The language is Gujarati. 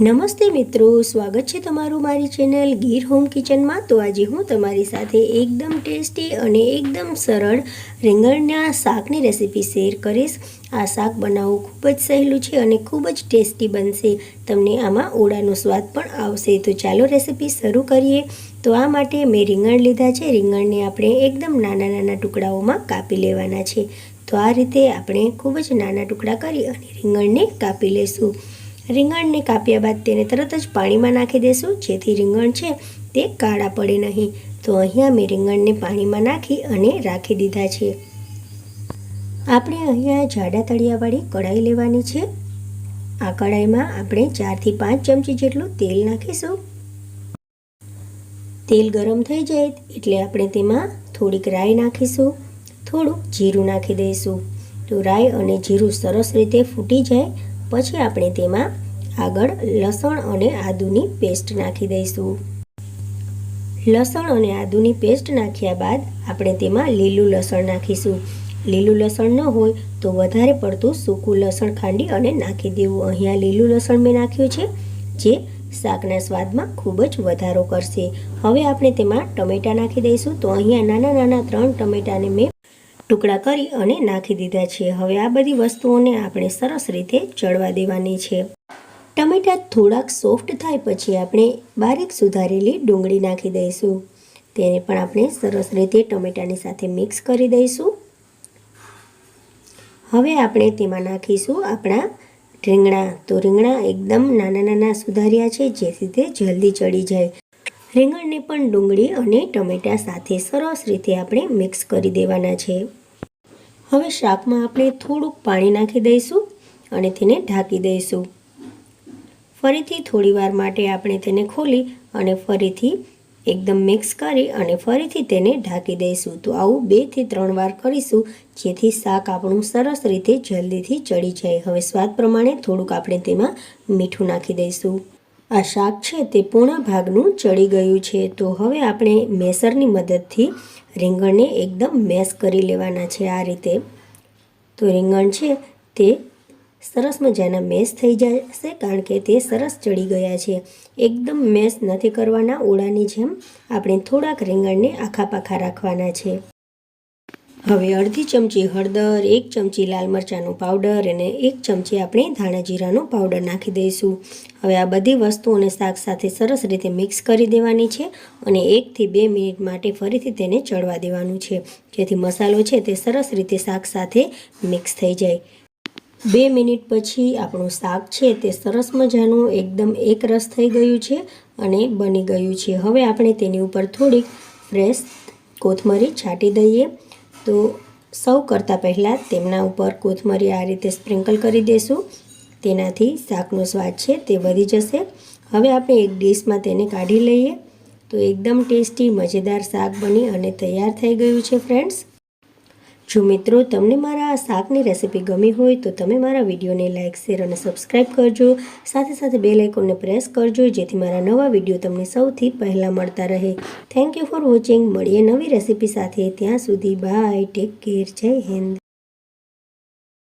નમસ્તે મિત્રો, સ્વાગત છે તમારું મારી ચેનલ ગીર હોમ કિચનમાં. તો આજે હું તમારી સાથે એકદમ ટેસ્ટી અને એકદમ સરળ રીંગણના શાકની રેસીપી શેર કરીશ. આ શાક બનાવવું ખૂબ જ સહેલું છે અને ખૂબ જ ટેસ્ટી બનશે. તમને આમાં ઓળાનો સ્વાદ પણ આવશે. તો ચાલો રેસીપી શરૂ કરીએ. તો આ માટે મેં રીંગણ લીધા છે. રીંગણને આપણે એકદમ નાના નાના ટુકડાઓમાં કાપી લેવાના છે. તો આ રીતે આપણે ખૂબ જ નાના ટુકડા કરી અને રીંગણને કાપી લેશું રીંગણને કાપ્યા બાદ તેને તરત જ પાણીમાં નાખી દેશું. જેથી રીંગણ છે તે કાળા પડે નહીં. તો અહીંયા મેં રીંગણને પાણીમાં નાખી અને રાખી દીધા છે. આપણે અહીંયા જાડા તળિયાવાળી કઢાઈ લેવાની છે. આ કઢાઈમાં આપણે ચારથી પાંચ ચમચી જેટલું તેલ નાખીશું. તેલ ગરમ થઈ જાય એટલે આપણે તેમાં થોડીક રાઈ નાખીશું. થોડુંક જીરું નાખી દઈશું. તો રાઈ અને જીરું સરસ રીતે ફૂટી જાય પછી આપણે તેમાં આગળ લસણ અને આદુની પેસ્ટ નાખી દઈશું. લસણ અને આદુની પેસ્ટ નાખ્યા બાદ આપણે તેમાં લીલું લસણ નાખીશું. લીલું લસણ ન હોય તો વધારે પડતું સૂકું લસણ ખાંડી અને નાખી દેવું. અહીંયા લીલું લસણ મેં નાખ્યું છે, જે શાકના સ્વાદમાં ખૂબ જ વધારો કરશે. હવે આપણે તેમાં ટમેટાં નાખી દઈશું. તો અહીંયા નાના નાના ત્રણ ટમેટાને મેં ટુકડા કરી અને નાખી દીધા છે. હવે આ બધી વસ્તુઓને આપણે સરસ રીતે ચડવા દેવાની છે. ટમેટાં થોડાક સોફ્ટ થાય પછી આપણે બારીક સુધારેલી ડુંગળી નાખી દઈશું. તેને પણ આપણે સરસ રીતે ટમેટાની સાથે મિક્સ કરી દઈશું. હવે આપણે તેમાં નાખીશું આપણા રીંગણા. તો રીંગણા એકદમ નાના નાના સુધાર્યા છે જેથી તે જલ્દી ચડી જાય. રીંગણને પણ ડુંગળી અને ટમેટાં સાથે સરસ રીતે આપણે મિક્સ કરી દેવાના છે. હવે શાકમાં આપણે થોડુંક પાણી નાખી દઈશું અને તેને ઢાંકી દઈશું. ફરીથી થોડીવાર માટે આપણે તેને ખોલી અને ફરીથી એકદમ મિક્સ કરી અને ફરીથી તેને ઢાંકી દઈશું. તો આવું બેથી ત્રણ વાર કરીશું, જેથી શાક આપણું સરસ રીતે જલ્દીથી ચડી જાય. હવે સ્વાદ પ્રમાણે થોડુંક આપણે તેમાં મીઠું નાખી દઈશું. આ શાક છે તે પૂર્ણ ભાગનું ચડી ગયું છે. તો હવે આપણે મેસરની મદદથી રીંગણને એકદમ મેસ કરી લેવાના છે આ રીતે. તો રીંગણ છે તે સરસ મજાના મેશ થઈ જશે કારણ કે તે સરસ ચડી ગયા છે. એકદમ મેશ નથી કરવાના ઓળાની જેમ આપણે થોડાક રીંગણને આખા પાખા રાખવાના છે. હવે અડધી ચમચી હળદર, એક ચમચી લાલ મરચાંનો પાવડર અને એક ચમચી આપણે ધાણા જીરાનો પાવડર નાખી દઈશું. હવે આ બધી વસ્તુઓને શાક સાથે સરસ રીતે મિક્સ કરી દેવાની છે અને એકથી બે મિનિટ માટે ફરીથી તેને ચડવા દેવાનું છે. જેથી મસાલો છે તે સરસ રીતે શાક સાથે મિક્સ થઈ જાય. બે મિનિટ પછી આપણું શાક છે તે સરસ મજાનું એકદમ એક રસ થઈ ગયું છે અને બની ગયું છે. હવે આપણે તેની ઉપર થોડીક ફ્રેશ કોથમરી છાંટી દઈએ. તો સૌ કરતાં પહેલાં તેમના ઉપર કોથમરી આ રીતે સ્પ્રિંકલ કરી દઈશું તેનાથી શાકનો સ્વાદ છે તે વધી જશે. હવે આપણે એક ડીશમાં તેને કાઢી લઈએ. તો એકદમ ટેસ્ટી, મજેદાર શાક બની અને તૈયાર થઈ ગયું છે ફ્રેન્ડ્સ જો મિત્રો તમને મારા આ શાકની રેસિપી ગમી હોય તો તમે મારા વિડીયોને લાઇક શેર અને સબસ્ક્રાઈબ કરજો. સાથે સાથે બે લાઇકોનને પ્રેસ કરજો, જેથી મારા નવા વીડિયો તમને સૌથી પહેલાં મળતા રહે. થેન્ક યુ ફોર વોચિંગ મળીએ નવી રેસીપી સાથે. ત્યાં સુધી બાય ટેક કેર જય હિન્દ.